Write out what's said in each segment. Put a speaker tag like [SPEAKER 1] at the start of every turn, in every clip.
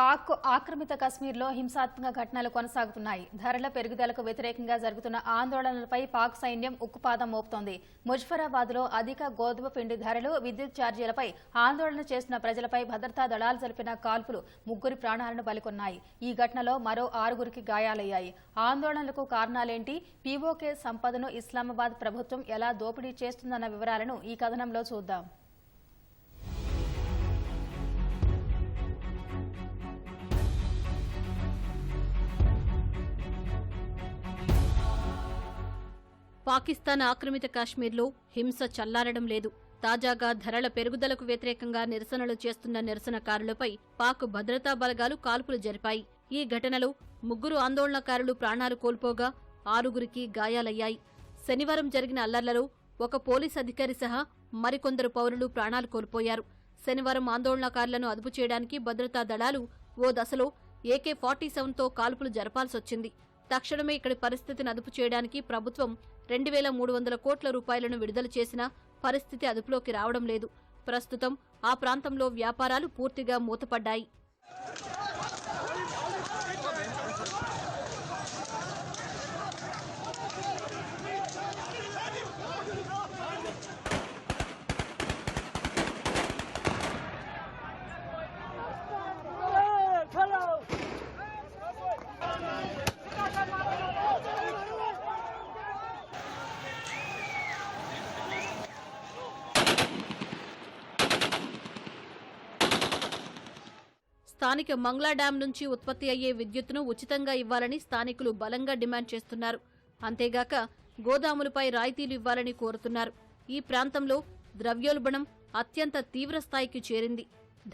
[SPEAKER 1] పాక్ ఆక్రమిత కశ్మీర్లో హింసాత్మక ఘటనలు కొనసాగుతున్నాయి. ధరల పెరుగుదలకు వ్యతిరేకంగా జరుగుతున్న ఆందోళనలపై పాక్ సైన్యం ఉక్కుపాదం మోపుతోంది. ముజఫరాబాద్లో అధిక గోధుమ పిండి ధరలు విద్యుత్ ఛార్జీలపై ఆందోళన చేస్తున్న ప్రజలపై భద్రతా దళాలు జరిపిన కాల్పులు ముగ్గురి ప్రాణాలను బలికొన్నాయి. ఈ ఘటనలో మరో ఆరుగురికి గాయాలయ్యాయి. ఆందోళనలకు కారణాలేంటి? పీఓకే సంపదను ఇస్లామాబాద్ ప్రభుత్వం ఎలా దోపిడీ చేస్తుందన్న వివరాలను ఈ కథనంలో చూద్దాం.
[SPEAKER 2] పాకిస్తాన్ ఆక్రమిత కాశ్మీర్లో హింస చల్లారడం లేదు. తాజాగా ధరల పెరుగుదలకు వ్యతిరేకంగా నిరసనలు చేస్తున్న నిరసనకారులపై పాక్ భద్రతా బలగాలు కాల్పులు జరిపాయి. ఈ ఘటనలో ముగ్గురు ఆందోళనకారులు ప్రాణాలు కోల్పోగా ఆరుగురికి గాయాలయ్యాయి. శనివారం జరిగిన అల్లర్లలో ఒక పోలీస్ అధికారి సహా మరికొందరు పౌరులు ప్రాణాలు కోల్పోయారు. శనివారం ఆందోళనకారులను అదుపు చేయడానికి భద్రతా దళాలు ఓ దశలో ఏకే ఫార్టీ సెవెన్తో కాల్పులు జరపాల్సొచ్చింది. తక్షణమే ఇక్కడి పరిస్థితిని అదుపు చేయడానికి ప్రభుత్వం రెండు వేల మూడు వందల కోట్ల రూపాయలను విడుదల చేసినా పరిస్థితి అదుపులోకి రావడం లేదు. ప్రస్తుతం ఆ ప్రాంతంలో వ్యాపారాలు పూర్తిగా మూతపడ్డాయి. స్థానిక మంగ్లా డ్యాం నుంచి ఉత్పత్తి అయ్యే విద్యుత్తును ఉచితంగా ఇవ్వాలని స్థానికులు బలంగా డిమాండ్ చేస్తున్నారు. అంతేగాక గోదాములపై రాయితీలు ఇవ్వాలని కోరుతున్నారు. ఈ ప్రాంతంలో ద్రవ్యోల్బణం అత్యంత తీవ్ర స్థాయికి చేరింది.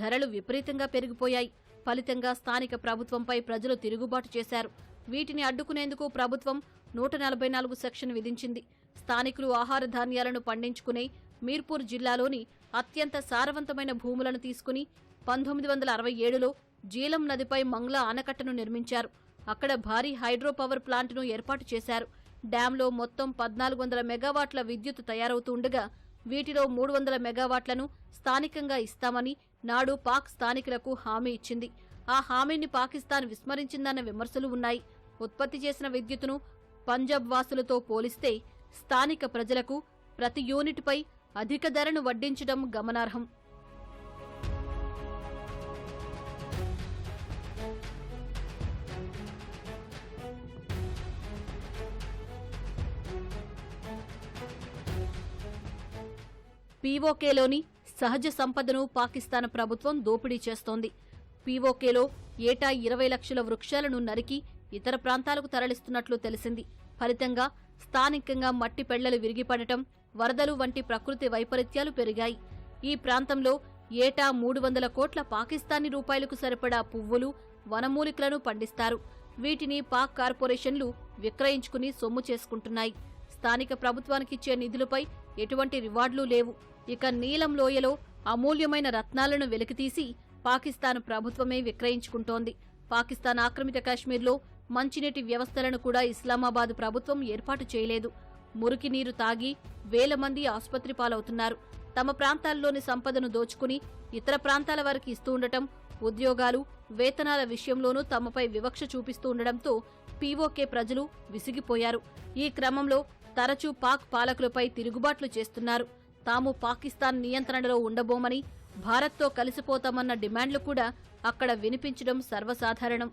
[SPEAKER 2] ధరలు విపరీతంగా పెరిగిపోయాయి. ఫలితంగా స్థానిక ప్రభుత్వంపై ప్రజలు తిరుగుబాటు చేశారు. వీటిని అడ్డుకునేందుకు ప్రభుత్వం నూట నలభై నాలుగు సెక్షన్ విధించింది. స్థానికులు ఆహార ధాన్యాలను పండించుకునే మీర్పూర్ జిల్లాలోని అత్యంత సారవంతమైన భూములను తీసుకుని పంతొమ్మిది వందల అరవై ఏడులో జీలం నదిపై మంగ్లా ఆనకట్టను నిర్మించారు. అక్కడ భారీ హైడ్రో పవర్ ప్లాంట్ను ఏర్పాటు చేశారు. డ్యాంలో మొత్తం పద్నాలుగు వందల మెగావాట్ల విద్యుత్ తయారవుతుండగా వీటిలో మూడు వందల మెగావాట్లను స్థానికంగా ఇస్తామని నాడు పాక్ స్థానికులకు హామీ ఇచ్చింది. ఆ హామీని పాకిస్తాన్ విస్మరించిందన్న విమర్శలు ఉన్నాయి. ఉత్పత్తి చేసిన విద్యుత్తును పంజాబ్ వాసులతో పోలిస్తే స్థానిక ప్రజలకు ప్రతి యూనిట్పై అధిక ధరను వడ్డించడం గమనార్హం. పీఓకేలోని సహజ సంపదను పాకిస్తాన్ ప్రభుత్వం దోపిడీ చేస్తోంది. పీఓకేలో ఏటా ఇరవై లక్షల వృక్షాలను నరికి ఇతర ప్రాంతాలకు తరలిస్తున్నట్లు తెలిసింది. ఫలితంగా స్థానికంగా మట్టి పెళ్ళలు విరిగిపడటం వరదలు వంటి ప్రకృతి వైపరీత్యాలు పెరిగాయి. ఈ ప్రాంతంలో ఏటా మూడు వందల కోట్ల పాకిస్తానీ రూపాయలకు సరిపడా పువ్వులు వనమూలికలను పండిస్తారు. వీటిని పాక్ కార్పొరేషన్లు విక్రయించుకుని సొమ్ము చేసుకుంటున్నాయి. స్థానిక ప్రభుత్వానికిచ్చే నిధులపై ఎటువంటి రివార్డులు లేవు. ఇక నీలం లోయలో అమూల్యమైన రత్నాలను వెలికితీసి పాకిస్తాన్ ప్రభుత్వమే విక్రయించుకుంటోంది. పాకిస్తాన్ ఆక్రమిత కాశ్మీర్లో మంచినీటి వ్యవస్థలను కూడా ఇస్లామాబాద్ ప్రభుత్వం ఏర్పాటు చేయలేదు. మురికి నీరు తాగి వేల మంది ఆసుపత్రి పాలవుతున్నారు. తమ ప్రాంతాల్లోని సంపదను దోచుకుని ఇతర ప్రాంతాల వారికి ఇస్తూ ఉండటం ఉద్యోగాలు వేతనాల విషయంలోనూ తమపై వివక్ష చూపిస్తూ ఉండడంతో పీఓకే ప్రజలు విసిగిపోయారు. ఈ క్రమంలో తరచూ పాక్ పాలకులపై తిరుగుబాట్లు చేస్తున్నారు. తాము పాకిస్తాన్ నియంత్రణలో ఉండబోమని భారత్తో కలిసిపోతామన్న డిమాండ్లు కూడా అక్కడ వినిపించడం సర్వసాధారణం.